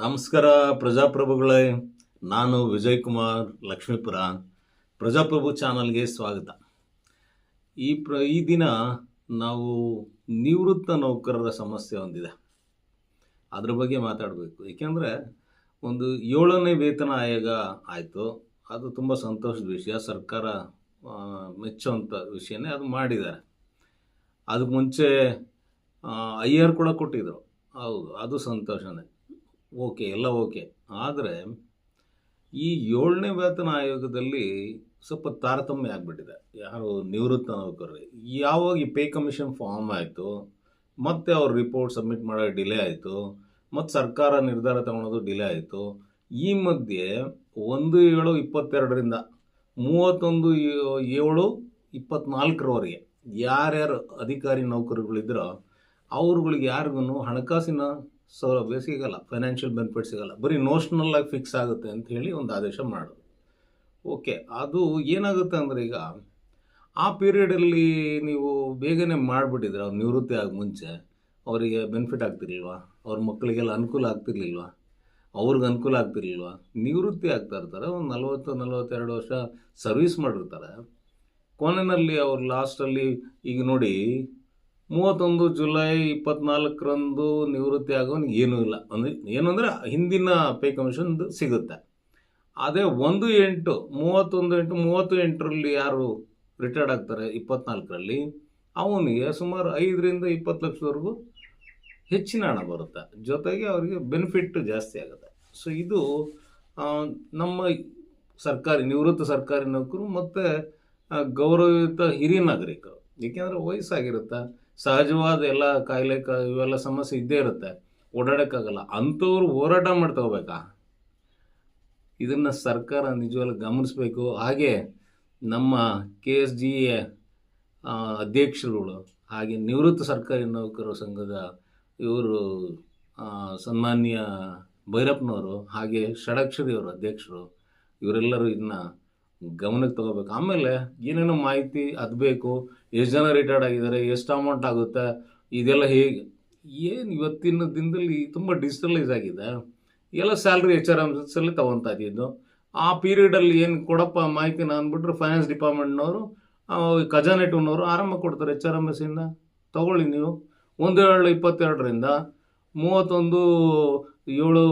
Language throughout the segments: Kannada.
ನಮಸ್ಕಾರ ಪ್ರಜಾಪ್ರಭುಗಳೇ, ನಾನು ವಿಜಯ್ ಕುಮಾರ್ ಲಕ್ಷ್ಮೀಪುರ, ಪ್ರಜಾಪ್ರಭು ಚಾನಲ್ಗೆ ಸ್ವಾಗತ. ಈ ಪ್ರ, ಈ ದಿನ ನಾವು ನಿವೃತ್ತ ನೌಕರರ ಸಮಸ್ಯೆ ಹೊಂದಿದೆ ಅದ್ರ ಬಗ್ಗೆ ಮಾತಾಡಬೇಕು. ಏಕೆಂದರೆ ಒಂದು ಏಳನೇ ವೇತನ ಆಯೋಗ ಆಯಿತು. ಅದು ತುಂಬ ಸಂತೋಷದ ವಿಷಯ. ಸರ್ಕಾರ ಮೆಚ್ಚುವಂಥ ವಿಷಯನೇ ಅದು ಮಾಡಿದ್ದಾರೆ. ಅದಕ್ಕೆ ಮುಂಚೆ ಐ ಆರ್ ಕೂಡ ಕೊಟ್ಟಿದ್ದರು ಹೌದು, ಅದು ಸಂತೋಷನೇ. ಓಕೆ, ಎಲ್ಲ ಓಕೆ. ಆದರೆ ಈ ಏಳನೇ ವೇತನ ಆಯೋಗದಲ್ಲಿ ಸ್ವಲ್ಪ ತಾರತಮ್ಯ ಆಗಿಬಿಟ್ಟಿದೆ. ಯಾರು ನಿವೃತ್ತ ನೌಕರರು, ಯಾವಾಗ ಈ ಪೇ ಕಮಿಷನ್ ಫಾರ್ಮ್ ಆಯಿತು, ಮತ್ತೆ ಅವ್ರ ರಿಪೋರ್ಟ್ ಸಬ್ಮಿಟ್ ಮಾಡೋ ಡಿಲೇ ಆಯಿತು, ಮತ್ತು ಸರ್ಕಾರ ನಿರ್ಧಾರ ತಗೊಳೋದು ಡಿಲೇ ಆಯಿತು, ಈ ಮಧ್ಯೆ ಒಂದು ಏಳು ಇಪ್ಪತ್ತೆರಡರಿಂದ ಮೂವತ್ತೊಂದು ಏಳು ಇಪ್ಪತ್ನಾಲ್ಕರವರೆಗೆ ಯಾರ್ಯಾರು ಅಧಿಕಾರಿ ನೌಕರರುಗಳಿದ್ರೋ ಅವ್ರುಗಳಿಗೆ ಯಾರಿಗೂ ಹಣಕಾಸಿನ ಸೌಲಭ್ಯ ಸಿಗಲ್ಲ ಫೈನಾನ್ಷಿಯಲ್ ಬೆನಿಫಿಟ್ ಸಿಗಲ್ಲ. ಬರೀ ನೋಷ್ನಲ್ ಆಗಿ ಫಿಕ್ಸ್ ಆಗುತ್ತೆ ಅಂತ ಹೇಳಿ ಒಂದು ಆದೇಶ ಮಾಡೋದು. ಓಕೆ ಅದು ಏನಾಗುತ್ತೆ ಅಂದರೆ ಈಗ ಆ ಪೀರಿಯಡಲ್ಲಿ ನೀವು ಬೇಗನೆ ಮಾಡಿಬಿಟ್ಟಿದ್ರೆ ಅವ್ರು ನಿವೃತ್ತಿ ಆಗ ಮುಂಚೆ, ಅವರಿಗೆ ಬೆನಿಫಿಟ್ ಆಗ್ತಿರ್ಲಿಲ್ವಾ? ಅವ್ರ ಮಕ್ಕಳಿಗೆಲ್ಲ ಅನುಕೂಲ ಆಗ್ತಿರ್ಲಿಲ್ವಾ? ಅವ್ರಿಗೆ ಅನುಕೂಲ ಆಗ್ತಿರ್ಲಿಲ್ವಾ? ನಿವೃತ್ತಿ ಆಗ್ತಾ ಇರ್ತಾರೆ, ಒಂದು ನಲ್ವತ್ತು, ನಲವತ್ತೆರಡು ವರ್ಷ ಸರ್ವಿಸ್ ಮಾಡಿರ್ತಾರೆ. ಕೊನೆಯಲ್ಲಿ ಅವ್ರು ಲಾಸ್ಟಲ್ಲಿ ಈಗ ನೋಡಿ ಮೂವತ್ತೊಂದು ಜುಲೈ ಇಪ್ಪತ್ನಾಲ್ಕರಂದು ನಿವೃತ್ತಿ ಆಗೋನಿಗೆ ಏನೂ ಇಲ್ಲ. ಅಂದರೆ ಏನು ಅಂದರೆ ಹಿಂದಿನ ಪೇ ಕಮಿಷನ್ ಸಿಗುತ್ತೆ. ಅದೇ ಒಂದು ಎಂಟು, ಮೂವತ್ತೊಂದು ಎಂಟು, ಮೂವತ್ತು ಎಂಟರಲ್ಲಿ ಯಾರು ರಿಟೈರ್ಡ್ ಆಗ್ತಾರೆ ಇಪ್ಪತ್ನಾಲ್ಕರಲ್ಲಿ, ಅವನಿಗೆ ಸುಮಾರು ಐದರಿಂದ ಇಪ್ಪತ್ತು ಲಕ್ಷದವರೆಗೂ ಹೆಚ್ಚಿನ ಹಣ ಬರುತ್ತೆ. ಜೊತೆಗೆ ಅವರಿಗೆ ಬೆನಿಫಿಟ್ ಜಾಸ್ತಿ ಆಗುತ್ತೆ. ಸೊ ಇದು ನಮ್ಮ ಸರ್ಕಾರಿ, ನಿವೃತ್ತ ಸರ್ಕಾರಿ ನೌಕರು ಮತ್ತು ಗೌರವಯುತ ಹಿರಿಯ ನಾಗರಿಕರು. ಏಕೆಂದರೆ ವಯಸ್ಸಾಗಿರುತ್ತೆ ಸಹಜವಾದ ಎಲ್ಲ ಕಾಯಿಲೆ ಕ, ಇವೆಲ್ಲ ಸಮಸ್ಯೆ ಇದ್ದೇ ಇರುತ್ತೆ. ಓಡಾಡೋಕ್ಕಾಗಲ್ಲ. ಅಂಥವ್ರು ಹೋರಾಟ ಮಾಡ್ತಾ ಹೋಗ್ಬೇಕಾ? ಇದನ್ನು ಸರ್ಕಾರ ನಿಜವಾಗ್ಲೂ ಗಮನಿಸಬೇಕು. ಹಾಗೆ ನಮ್ಮ ಕೆ ಎಸ್ ಜಿ ಎ ಅಧ್ಯಕ್ಷರುಗಳು ಹಾಗೆ ನಿವೃತ್ತ ಸರ್ಕಾರಿ ನೌಕರರ ಸಂಘದ ಇವರು ಸನ್ಮಾನ್ಯ ಭೈರಪ್ಪನವರು ಹಾಗೆ ಷಡಕ್ಷರಿಯವರು ಅಧ್ಯಕ್ಷರು, ಇವರೆಲ್ಲರೂ ಇದನ್ನ ಗಮನಕ್ಕೆ ತಗೋಬೇಕು. ಆಮೇಲೆ ಏನೇನೋ ಮಾಹಿತಿ ಅದು ಬೇಕು, ಎಷ್ಟು ಜನ ರಿಟೈರ್ಡ್ ಆಗಿದ್ದಾರೆ, ಎಷ್ಟು ಅಮೌಂಟ್ ಆಗುತ್ತೆ, ಇದೆಲ್ಲ ಹೇಗೆ? ಏನು ಇವತ್ತಿನ ದಿನದಲ್ಲಿ ತುಂಬ ಡಿಜಿಟಲೈಸ್ ಆಗಿದೆ. ಎಲ್ಲ ಸ್ಯಾಲ್ರಿ ಎಚ್ ಆರ್ ಎಮ್ಸಲ್ಲಿ ತೊಗೊತಾ ಇದ್ದಿದ್ದು. ಆ ಪೀರಿಯಡಲ್ಲಿ ಏನು ಕೊಡಪ್ಪ ಮಾಹಿತಿನ ಅಂದ್ಬಿಟ್ರೆ ಫೈನಾನ್ಸ್ ಡಿಪಾರ್ಟ್ಮೆಂಟ್ನವರು ಖಜಾನೆ ಟೂನವರು ಆರಂಭ ಕೊಡ್ತಾರೆ ಎಚ್ ಆರ್ ಎಂ ಎಸ್ಸಿಂದ ತೊಗೊಳ್ಳಿ ನೀವು. ಒಂದು ಏಳು ಇಪ್ಪತ್ತೆರಡರಿಂದ ಮೂವತ್ತೊಂದು ಏಳು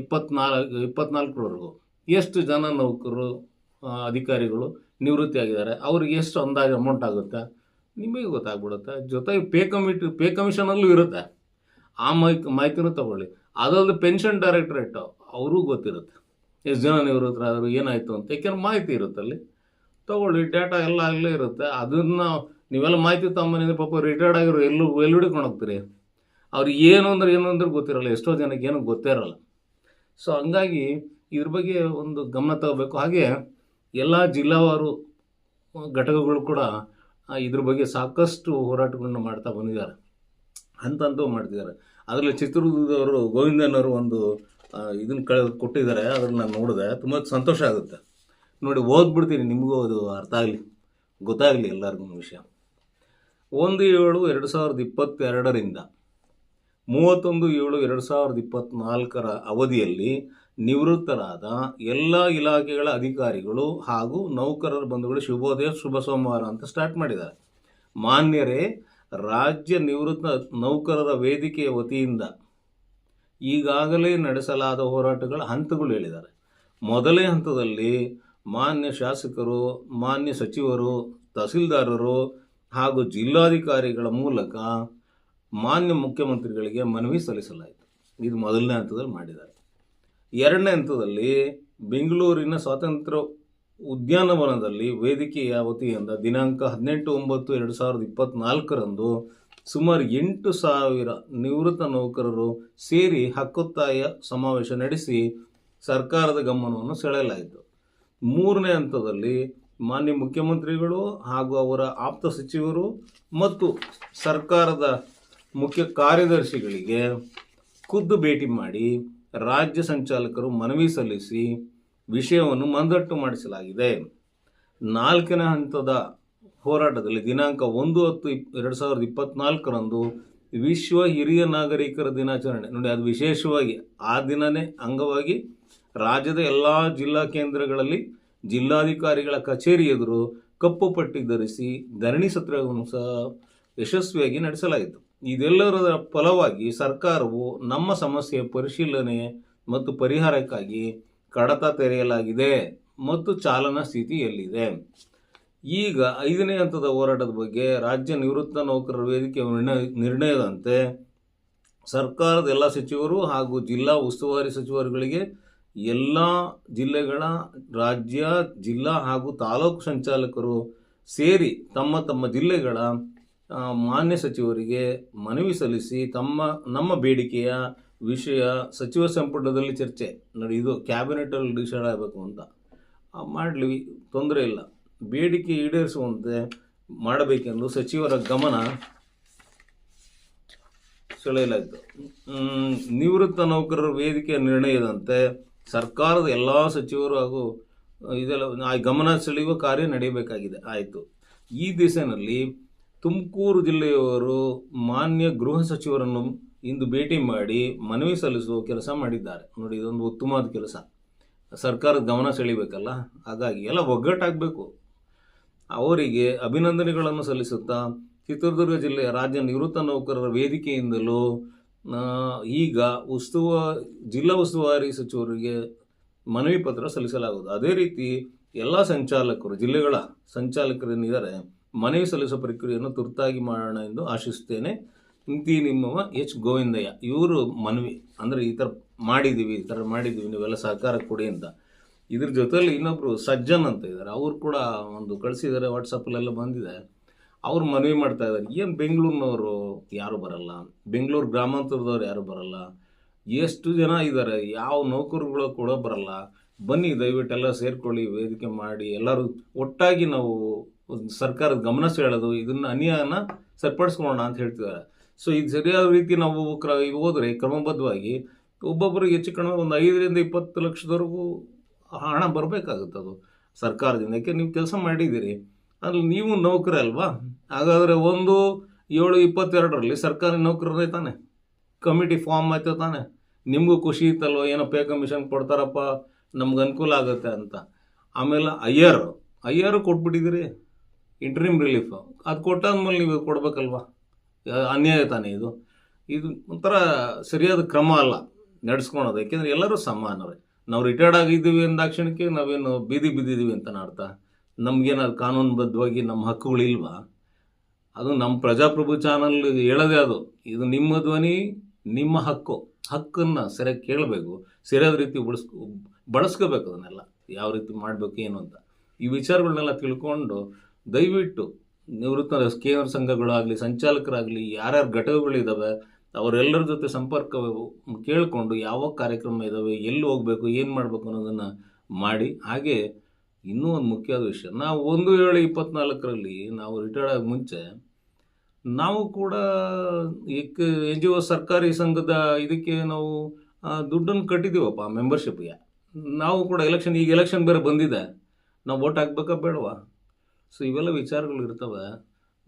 ಇಪ್ಪತ್ನಾಲ್ಕು, ಇಪ್ಪತ್ನಾಲ್ಕರವರೆಗೂ. ಎಷ್ಟು ಜನ ನೌಕರರು ಅಧಿಕಾರಿಗಳು ನಿವೃತ್ತಿ ಆಗಿದ್ದಾರೆ ಅವ್ರಿಗೆ ಎಷ್ಟು ಅಂದಾಜು ಅಮೌಂಟ್ ಆಗುತ್ತೆ? ನಿಮಗೆ ಗೊತ್ತಾಗ್ಬಿಡುತ್ತೆ. ಜೊತೆಗೆ ಪೇ ಕಮಿಟಿ, ಪೇ ಕಮಿಷನಲ್ಲೂ ಇರುತ್ತೆ. ಆ ಮಾಹಿತಿ ಮಾಹಿತಿನೂ ತಗೊಳ್ಳಿ. ಅದಲ್ಲದೆ ಪೆನ್ಷನ್ ಡೈರೆಕ್ಟ್ರೇಟು, ಅವ್ರಿಗೂ ಗೊತ್ತಿರುತ್ತೆ. ಎಷ್ಟು ಜನ ನಿವೃತ್ತರಾದರು, ಏನಾಯಿತು ಅಂತ. ಯಾಕೆಂದ್ರೆ ಮಾಹಿತಿ ಇರುತ್ತೆ ಅಲ್ಲಿ. ತಗೊಳ್ಳಿ, ಡೇಟಾ ಎಲ್ಲ ಅಲ್ಲೇ ಇರುತ್ತೆ. ಅದನ್ನು ನೀವೆಲ್ಲ ಮಾಹಿತಿ ತಗೊಂಬಂದಿದ್ರೆ ಪಾಪ ರಿಟೈರ್ಡ್ ಆಗಿರೋ ಎಲ್ಲೂ, ಎಲ್ಲಿ ಹಿಡ್ಕೊಂಡು ಹೋಗ್ತೀರಿ? ಅವ್ರಿಗೆ ಏನು ಅಂದ್ರೆ ಏನು ಅಂದ್ರೆ ಗೊತ್ತಿರಲ್ಲ. ಎಷ್ಟೋ ಜನಕ್ಕೆ ಏನು ಗೊತ್ತೇ ಇರಲ್ಲ. ಸೊ ಹಂಗಾಗಿ ಇದ್ರ ಬಗ್ಗೆ ಒಂದು ಗಮನ ತಗೋಬೇಕು. ಹಾಗೆ ಎಲ್ಲ ಜಿಲ್ಲಾವಾರು ಘಟಕಗಳು ಕೂಡ ಇದ್ರ ಬಗ್ಗೆ ಸಾಕಷ್ಟು ಹೋರಾಟಗಳನ್ನ ಮಾಡ್ತಾ ಬಂದಿದ್ದಾರೆ. ಹಂತಂತೂ ಮಾಡ್ತಿದ್ದಾರೆ. ಅದರಲ್ಲಿ ಚಿತ್ರದುರ್ಗದವರು ಗೋವಿಂದನವರು ಒಂದು ಇದನ್ನು ಕಳೆ, ಕೊಟ್ಟಿದ್ದಾರೆ. ಅದನ್ನು ನಾನು ನೋಡಿದೆ. ತುಂಬ ಸಂತೋಷ ಆಗುತ್ತೆ. ನೋಡಿ, ಓದ್ಬಿಡ್ತೀನಿ. ನಿಮಗೂ ಅದು ಅರ್ಥ ಆಗಲಿ, ಗೊತ್ತಾಗಲಿ ಎಲ್ಲರಿಗೂ ವಿಷಯ. ಒಂದು ಏಳು, ಎರಡು ಸಾವಿರದ ಇಪ್ಪತ್ತೆರಡರಿಂದ ಮೂವತ್ತೊಂದು ಏಳು, ಎರಡು ಸಾವಿರದ ಇಪ್ಪತ್ತ್ನಾಲ್ಕರ ಅವಧಿಯಲ್ಲಿ ನಿವೃತ್ತರಾದ ಎಲ್ಲ ಇಲಾಖೆಗಳ ಅಧಿಕಾರಿಗಳು ಹಾಗೂ ನೌಕರರ ಬಂಧುಗಳು ಶುಭೋದಯ, ಶುಭ ಸೋಮವಾರ ಅಂತ ಸ್ಟಾರ್ಟ್ ಮಾಡಿದ್ದಾರೆ. ಮಾನ್ಯರೇ, ರಾಜ್ಯ ನಿವೃತ್ತ ನೌಕರರ ವೇದಿಕೆಯ ವತಿಯಿಂದ ಈಗಾಗಲೇ ನಡೆಸಲಾದ ಹೋರಾಟಗಳ ಹಂತಗಳು ಹೇಳಿದ್ದಾರೆ. ಮೊದಲನೇ ಹಂತದಲ್ಲಿ ಮಾನ್ಯ ಶಾಸಕರು, ಮಾನ್ಯ ಸಚಿವರು, ತಹಸೀಲ್ದಾರರು ಹಾಗೂ ಜಿಲ್ಲಾಧಿಕಾರಿಗಳ ಮೂಲಕ ಮಾನ್ಯ ಮುಖ್ಯಮಂತ್ರಿಗಳಿಗೆ ಮನವಿ ಸಲ್ಲಿಸಲಾಯಿತು. ಇದು ಮೊದಲನೇ ಹಂತದಲ್ಲಿ ಮಾಡಿದ್ದಾರೆ. ಎರಡನೇ ಹಂತದಲ್ಲಿ ಬೆಂಗಳೂರಿನ ಸ್ವಾತಂತ್ರ್ಯ ಉದ್ಯಾನವನದಲ್ಲಿ ವೇದಿಕೆಯ ವತಿಯಿಂದ ದಿನಾಂಕ ಹದಿನೆಂಟು ಒಂಬತ್ತು ಎರಡು ಸಾವಿರದ ಇಪ್ಪತ್ತ್ನಾಲ್ಕರಂದು ಸುಮಾರು ಎಂಟು ಸಾವಿರ ನಿವೃತ್ತ ನೌಕರರು ಸೇರಿ ಹಕ್ಕೊತ್ತಾಯ ಸಮಾವೇಶ ನಡೆಸಿ ಸರ್ಕಾರದ ಗಮನವನ್ನು ಸೆಳೆಯಲಾಯಿತು. ಮೂರನೇ ಹಂತದಲ್ಲಿ ಮಾನ್ಯ ಮುಖ್ಯಮಂತ್ರಿಗಳು ಹಾಗೂ ಅವರ ಆಪ್ತ ಸಚಿವರು ಮತ್ತು ಸರ್ಕಾರದ ಮುಖ್ಯ ಕಾರ್ಯದರ್ಶಿಗಳಿಗೆ ಖುದ್ದು ಭೇಟಿ ಮಾಡಿ ರಾಜ್ಯ ಸಂಚಾಲಕರು ಮನವಿ ಸಲ್ಲಿಸಿ ವಿಷಯವನ್ನು ಮಂದಟ್ಟು ಮಾಡಿಸಲಾಗಿದೆ. ನಾಲ್ಕನೇ ಹಂತದ ಹೋರಾಟದಲ್ಲಿ ದಿನಾಂಕ ಒಂದು ಹತ್ತು ಇಪ್, ಎರಡು ಸಾವಿರದ ಇಪ್ಪತ್ನಾಲ್ಕರಂದು ವಿಶ್ವ ಹಿರಿಯ ನಾಗರಿಕರ ದಿನಾಚರಣೆ. ನೋಡಿ, ಅದು ವಿಶೇಷವಾಗಿ ಆ ದಿನನೇ ಅಂಗವಾಗಿ ರಾಜ್ಯದ ಎಲ್ಲ ಜಿಲ್ಲಾ ಕೇಂದ್ರಗಳಲ್ಲಿ ಜಿಲ್ಲಾಧಿಕಾರಿಗಳ ಕಚೇರಿ ಎದುರು ಕಪ್ಪು ಪಟ್ಟಿ ಧರಿಸಿ ಧರಣಿ ಸತ್ರವನ್ನು ಸಹ ಯಶಸ್ವಿಯಾಗಿ ನಡೆಸಲಾಯಿತು. ಇದೆಲ್ಲದರ ಫಲವಾಗಿ ಸರ್ಕಾರವು ನಮ್ಮ ಸಮಸ್ಯೆ ಪರಿಶೀಲನೆ ಮತ್ತು ಪರಿಹಾರಕ್ಕಾಗಿ ಕಡತ ತೆರೆಯಲಾಗಿದೆ ಮತ್ತು ಚಾಲನಾ ಸ್ಥಿತಿಯಲ್ಲಿದೆ ಈಗ ಐದನೇ ಹಂತದ ಹೋರಾಟದ ಬಗ್ಗೆ ರಾಜ್ಯ ನಿವೃತ್ತ ನೌಕರರ ವೇದಿಕೆ ನಿರ್ಣಯ, ನಿರ್ಣಯದಂತೆ ಸರ್ಕಾರದ ಎಲ್ಲ ಸಚಿವರು ಹಾಗೂ ಜಿಲ್ಲಾ ಉಸ್ತುವಾರಿ ಸಚಿವರುಗಳಿಗೆ ಎಲ್ಲ ಜಿಲ್ಲೆಗಳ ರಾಜ್ಯ, ಜಿಲ್ಲಾ ಹಾಗೂ ತಾಲೂಕು ಸಂಚಾಲಕರು ಸೇರಿ ತಮ್ಮ ತಮ್ಮ ಜಿಲ್ಲೆಗಳ ಮಾನ್ಯ ಸಚಿವರಿಗೆ ಮನವಿ ಸಲ್ಲಿಸಿ ತಮ್ಮ, ನಮ್ಮ ಬೇಡಿಕೆಯ ವಿಷಯ ಸಚಿವ ಸಂಪುಟದಲ್ಲಿ ಚರ್ಚೆ ನೋಡಿ ಇದು ಕ್ಯಾಬಿನೆಟಲ್ಲಿ ಡಿಸೈಡ್ ಆಗಬೇಕು ಅಂತ. ಮಾಡಲಿ, ತೊಂದರೆ ಇಲ್ಲ. ಬೇಡಿಕೆ ಈಡೇರಿಸುವಂತೆ ಮಾಡಬೇಕೆಂದು ಸಚಿವರ ಗಮನ ಸೆಳೆಯಲಾಯಿತು. ನಿವೃತ್ತ ನೌಕರರ ವೇದಿಕೆಯ ನಿರ್ಣಯದಂತೆ ಸರ್ಕಾರದ ಎಲ್ಲ ಸಚಿವರು ಹಾಗೂ ಇದೆಲ್ಲ ಗಮನ ಸೆಳೆಯುವ ಕಾರ್ಯ ನಡೆಯಬೇಕಾಗಿದೆ. ಆಯಿತು. ಈ ದಿಸೆಯಲ್ಲಿ ತುಮಕೂರು ಜಿಲ್ಲೆಯವರು ಮಾನ್ಯ ಗೃಹ ಸಚಿವರನ್ನು ಇಂದು ಭೇಟಿ ಮಾಡಿ ಮನವಿ ಸಲ್ಲಿಸುವ ಕೆಲಸ ಮಾಡಿದ್ದಾರೆ. ನೋಡಿ, ಇದೊಂದು ಉತ್ತಮವಾದ ಕೆಲಸ. ಸರ್ಕಾರದ ಗಮನ ಸೆಳಿಬೇಕಲ್ಲ? ಹಾಗಾಗಿ ಎಲ್ಲ ಒಗ್ಗಟ್ಟಾಗಬೇಕು. ಅವರಿಗೆ ಅಭಿನಂದನೆಗಳನ್ನು ಸಲ್ಲಿಸುತ್ತಾ ಚಿತ್ರದುರ್ಗ ಜಿಲ್ಲೆಯ ರಾಜ್ಯ ನಿವೃತ್ತ ನೌಕರರ ವೇದಿಕೆಯಿಂದಲೂ ಈಗ ಉಸ್ತುವ, ಜಿಲ್ಲಾ ಉಸ್ತುವಾರಿ ಸಚಿವರಿಗೆ ಮನವಿ ಪತ್ರ ಸಲ್ಲಿಸಲಾಗುವುದು. ಅದೇ ರೀತಿ ಎಲ್ಲ ಸಂಚಾಲಕರು, ಜಿಲ್ಲೆಗಳ ಸಂಚಾಲಕರೇನಿದ್ದಾರೆ ಮನವಿ ಸಲ್ಲಿಸುವ ಪ್ರಕ್ರಿಯೆಯನ್ನು ತುರ್ತಾಗಿ ಮಾಡೋಣ ಎಂದು ಆಶಿಸುತ್ತೇನೆ. ಇಂತಿ ನಿಮ್ಮವ ಎಚ್ ಗೋವಿಂದಯ್ಯ, ಇವರು ಮನವಿ, ಅಂದರೆ ಈ ಥರ ಮಾಡಿದ್ದೀವಿ ಈ ಥರ ಮಾಡಿದ್ದೀವಿ ನೀವೆಲ್ಲ ಸಹಕಾರ ಕೊಡಿ ಅಂತ. ಇದ್ರ ಜೊತೆಯಲ್ಲಿ ಇನ್ನೊಬ್ಬರು ಸಜ್ಜನ್ ಅಂತ ಇದ್ದಾರೆ, ಅವರು ಕೂಡ ಒಂದು ಕಳಿಸಿದ್ದಾರೆ ವಾಟ್ಸಪ್ಪಲ್ಲೆಲ್ಲ ಬಂದಿದೆ. ಅವ್ರು ಮನವಿ ಮಾಡ್ತಾ ಇದ್ದಾರೆ. ಏನು ಬೆಂಗಳೂರಿನವರು ಯಾರು ಬರಲ್ಲ? ಬೆಂಗಳೂರು ಗ್ರಾಮಾಂತರದವ್ರು ಯಾರು ಬರಲ್ಲ? ಎಷ್ಟು ಜನ ಇದ್ದಾರೆ? ಯಾವ ನೌಕರುಗಳು ಕೂಡ ಬರಲ್ಲ? ಬನ್ನಿ ದಯವಿಟ್ಟು ಎಲ್ಲ ಸೇರ್ಕೊಳ್ಳಿ, ವೇದಿಕೆ ಮಾಡಿ. ಎಲ್ಲರೂ ಒಟ್ಟಾಗಿ ನಾವು ಸರ್ಕಾರದ ಗಮನ ಸೆಳೆದು ಇದನ್ನು ಅನ್ಯಾಯನ ಸರಿಪಡಿಸ್ಕೊಳ್ಳೋಣ ಅಂತ ಹೇಳ್ತಿದ್ದಾರೆ. ಸೊ ಇದು ಸರಿಯಾದ ರೀತಿ ನಾವು ಕ್ರ ಹೋದರೆ ಕ್ರಮಬದ್ಧವಾಗಿ ಒಬ್ಬೊಬ್ಬರಿಗೆ ಹೆಚ್ಚು ಕಡಿಮೆ ಒಂದು ಐದರಿಂದ ಇಪ್ಪತ್ತು ಲಕ್ಷದವರೆಗೂ ಹಣ ಬರಬೇಕಾಗುತ್ತೆ ಅದು. ಸರ್ಕಾರದಿಂದ. ಯಾಕೆ ನೀವು ಕೆಲಸ ಮಾಡಿದ್ದೀರಿ. ಅಲ್ಲಿ ನೀವು ನೌಕರಿ ಅಲ್ವಾ? ಹಾಗಾದರೆ ಒಂದು ಏಳು ಇಪ್ಪತ್ತೆರಡರಲ್ಲಿ ಸರ್ಕಾರಿ ನೌಕರರೇ ತಾನೆ. ಕಮಿಟಿ ಫಾರ್ಮ್ ಆಯ್ತು ತಾನೆ. ನಿಮಗೂ ಖುಷಿ ಇತ್ತಲ್ವ? ಏನೋ ಪೇ ಕಮಿಷನ್ ಕೊಡ್ತಾರಪ್ಪ. ನಮ್ಗೆ ಅನುಕೂಲ ಆಗುತ್ತೆ ಅಂತ. ಆಮೇಲೆ ಅಯ್ಯರ್, ಅಯ್ಯರು ಕೊಟ್ಬಿಟ್ಟಿದ್ದೀರಿ. ಇಂಟ್ರೀಮ್ ರಿಲೀಫ್ ಅದು ಕೊಟ್ಟಾದ್ಮೇಲೆ ನೀವು ಕೊಡಬೇಕಲ್ವಾ? ಅನ್ಯಾಯ ತಾನೇ ಇದು. ಇದು ಒಂಥರ ಸರಿಯಾದ ಕ್ರಮ ಅಲ್ಲ ನಡೆಸ್ಕೊಳೋದು. ಯಾಕೆಂದರೆ ಎಲ್ಲರೂ ಸಮಾನರೇ ನಾವು ರಿಟೈರ್ಡ್ ಆಗಿದ್ದೀವಿ ಅಂದಾಕ್ಷಣಕ್ಕೆ ನಾವೇನು ಬೀದಿ ಬಿದ್ದಿದ್ದೀವಿ ಅಂತ ಅರ್ಥ. ನಮಗೇನಾದ್ರು ಕಾನೂನುಬದ್ಧವಾಗಿ ನಮ್ಮ ಹಕ್ಕುಗಳಿಲ್ವಾ? ಅದು ನಮ್ಮ ಪ್ರಜಾಪ್ರಭು ಚಾನಲ್ ಹೇಳೋದೇ ಅದು. ಇದು ನಿಮ್ಮ ಧ್ವನಿ, ನಿಮ್ಮ ಹಕ್ಕು. ಹಕ್ಕನ್ನು ಸರಿಯಾಗಿ ಕೇಳಬೇಕು. ಸರಿಯಾದ ರೀತಿ ಬಳಸ್ಕೊ ಬಳಸ್ಕೋಬೇಕು ಅದನ್ನೆಲ್ಲ. ಯಾವ ರೀತಿ ಮಾಡಬೇಕು, ಏನು ಅಂತ. ಈ ವಿಚಾರಗಳನ್ನೆಲ್ಲ ತಿಳ್ಕೊಂಡು ದಯವಿಟ್ಟು ನಿವೃತ್ತ ಕೇಂದ್ರ ಸಂಘಗಳಾಗಲಿ, ಸಂಚಾಲಕರಾಗಲಿ, ಯಾರ್ಯಾರು ಘಟಕಗಳಿದ್ದಾವೆ ಅವರೆಲ್ಲರ ಜೊತೆ ಸಂಪರ್ಕ ಕೇಳಿಕೊಂಡು ಯಾವ ಕಾರ್ಯಕ್ರಮ ಇದ್ದಾವೆ ಎಲ್ಲಿ ಹೋಗಬೇಕು, ಏನು ಮಾಡಬೇಕು ಅನ್ನೋದನ್ನು ಮಾಡಿ. ಹಾಗೆ ಇನ್ನೂ ಒಂದು ಮುಖ್ಯವಾದ ವಿಷಯ, ನಾವು ಒಂದು ಏಳು ಇಪ್ಪತ್ನಾಲ್ಕರಲ್ಲಿ ನಾವು ರಿಟೈರ್ಡ್ ಆಗಿ ಮುಂಚೆ, ನಾವು ಕೂಡ ಏಕ ಎನ್ ಜಿ ಒ ಸರ್ಕಾರಿ ಸಂಘದ ಇದಕ್ಕೆ ನಾವು ದುಡ್ಡನ್ನು ಕಟ್ಟಿದ್ದೀವಪ್ಪ ಮೆಂಬರ್ಶಿಪ್ಗೆ ನಾವು ಕೂಡ ಎಲೆಕ್ಷನ್ ಈಗ ಎಲೆಕ್ಷನ್ ಬೇರೆ ಬಂದಿದೆ. ನಾವು ವೋಟ್ ಹಾಕ್ಬೇಕಾ ಬೇಡವಾ? ಸೊ ಇವೆಲ್ಲ ವಿಚಾರಗಳು ಇರ್ತವೆ.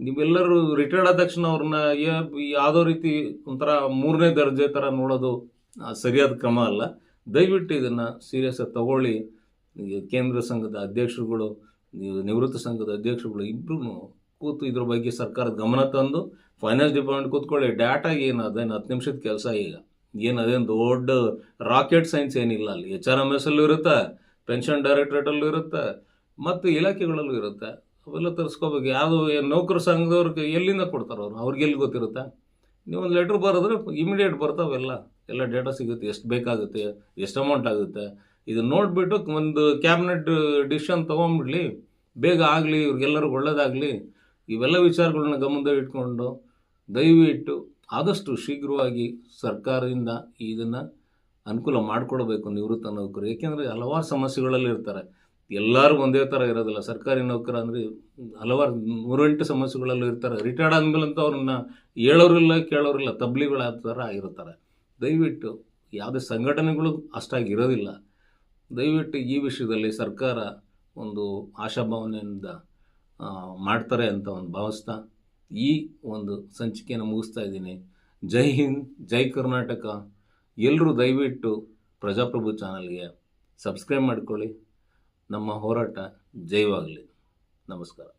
ನೀವೆಲ್ಲರೂ ರಿಟೈರ್ಡ್ ಆದ ತಕ್ಷಣ ಅವ್ರನ್ನ ಯಾವುದೋ ರೀತಿ ಒಂಥರ ಮೂರನೇ ದರ್ಜೆ ಥರ ನೋಡೋದು ಆ, ಸರಿಯಾದ ಕ್ರಮ ಅಲ್ಲ. ದಯವಿಟ್ಟು ಇದನ್ನು ಸೀರಿಯಸ್ ಆಗಿ ತಗೊಳ್ಳಿ. ಕೇಂದ್ರ ಸಂಘದ ಅಧ್ಯಕ್ಷರುಗಳು ನೀವು ನಿವೃತ್ತ ಸಂಘದ ಅಧ್ಯಕ್ಷರುಗಳು ಇಬ್ಬರೂ ಕೂತು ಇದ್ರ ಬಗ್ಗೆ ಸರ್ಕಾರದ ಗಮನ ತಂದು ಫೈನಾನ್ಸ್ ಡಿಪಾರ್ಟ್ಮೆಂಟ್ ಕೂತ್ಕೊಳ್ಳಿ. ಏನು ಅದೇನು ಹತ್ತು ನಿಮಿಷದ ಕೆಲಸ ಈಗ. ಏನು ಅದೇನು ದೊಡ್ಡ ರಾಕೆಟ್ ಸೈನ್ಸ್ ಏನಿಲ್ಲ ಅಲ್ಲಿ. ಎಚ್ ಆರ್ ಎಂ ಎಸ್ ಅಲ್ಲೂ ಇರುತ್ತೆ ಪೆನ್ಷನ್ ಡೈರೆಕ್ಟ್ರೇಟಲ್ಲೂ ಇರುತ್ತೆ, ಮತ್ತು ಇಲಾಖೆಗಳಲ್ಲೂ ಇರುತ್ತೆ. ಅವೆಲ್ಲ ತರಿಸ್ಕೋಬೇಕು. ಯಾವುದು ನೌಕರ ಸಂಘದವ್ರಿಗೆ ಎಲ್ಲಿಂದ ಕೊಡ್ತಾರೆ ಅವ್ರು? ಅವ್ರಿಗೆ ಎಲ್ಲಿ ಗೊತ್ತಿರುತ್ತೆ? ನೀವು ಒಂದು ಲೆಟ್ರ್ ಬರೆದ್ರೆ ಇಮಿಡಿಯೇಟ್ ಬರ್ತಾವೆಲ್ಲ ಎಲ್ಲ. ಡೇಟಾ ಸಿಗುತ್ತೆ. ಎಷ್ಟು ಬೇಕಾಗುತ್ತೆ? ಎಷ್ಟು ಅಮೌಂಟ್ ಆಗುತ್ತೆ? ಇದು ನೋಡಿಬಿಟ್ಟು ಒಂದು ಕ್ಯಾಬಿನೆಟ್ ಡಿಸಿಷನ್ ತೊಗೊಂಡ್ಬಿಡ್ಲಿ ಬೇಗ ಆಗಲಿ, ಇವ್ರಿಗೆಲ್ಲರಿಗೂ ಒಳ್ಳೇದಾಗಲಿ. ಇವೆಲ್ಲ ವಿಚಾರಗಳನ್ನ ಗಮನದಲ್ಲಿ ಇಟ್ಕೊಂಡು ದಯವಿಟ್ಟು ಆದಷ್ಟು ಶೀಘ್ರವಾಗಿ ಸರ್ಕಾರದಿಂದ ಇದನ್ನು ಅನುಕೂಲ ಮಾಡಿಕೊಡ್ಬೇಕು ನಿವೃತ್ತ ನೌಕರು ಏಕೆಂದರೆ ಹಲವಾರು ಸಮಸ್ಯೆಗಳಲ್ಲಿ ಇರ್ತಾರೆ. ಎಲ್ಲರೂ ಒಂದೇ ಥರ ಇರೋದಿಲ್ಲ. ಸರ್ಕಾರಿ ನೌಕರ ಅಂದರೆ ಹಲವಾರು ನೂರೆಂಟು ಸಮಸ್ಯೆಗಳಲ್ಲೂ ಇರ್ತಾರೆ. ರಿಟೈರ್ಡ್ ಆದಮೇಲಂತೂ ಅವ್ರನ್ನ ಹೇಳೋರಿಲ್ಲ ಕೇಳೋರಿಲ್ಲ ತಬ್ಲಿಗಳ ಥರ ಆಗಿರ್ತಾರೆ ದಯವಿಟ್ಟು ಯಾವುದೇ ಸಂಘಟನೆಗಳು ಅಷ್ಟಾಗಿ ಇರೋದಿಲ್ಲ. ದಯವಿಟ್ಟು ಈ ವಿಷಯದಲ್ಲಿ ಸರ್ಕಾರ ಒಂದು ಆಶಾಭಾವನೆಯಿಂದ ಮಾಡ್ತಾರೆ ಅಂತ ಒಂದು ಭಾವಿಸ್ತಾ ಈ ಒಂದು ಸಂಚಿಕೆಯನ್ನು ಮುಗಿಸ್ತಾ ಇದ್ದೀನಿ. ಜೈ ಹಿಂದ್, ಜೈ ಕರ್ನಾಟಕ. ಎಲ್ಲರೂ ದಯವಿಟ್ಟು ಪ್ರಜಾಪ್ರಭು ಚಾನಲ್ಗೆ ಸಬ್ಸ್ಕ್ರೈಬ್ ಮಾಡ್ಕೊಳ್ಳಿ. ನಮ್ಮ ಹೋರಾಟ ಜೈವಾಗಲಿ. ನಮಸ್ಕಾರ.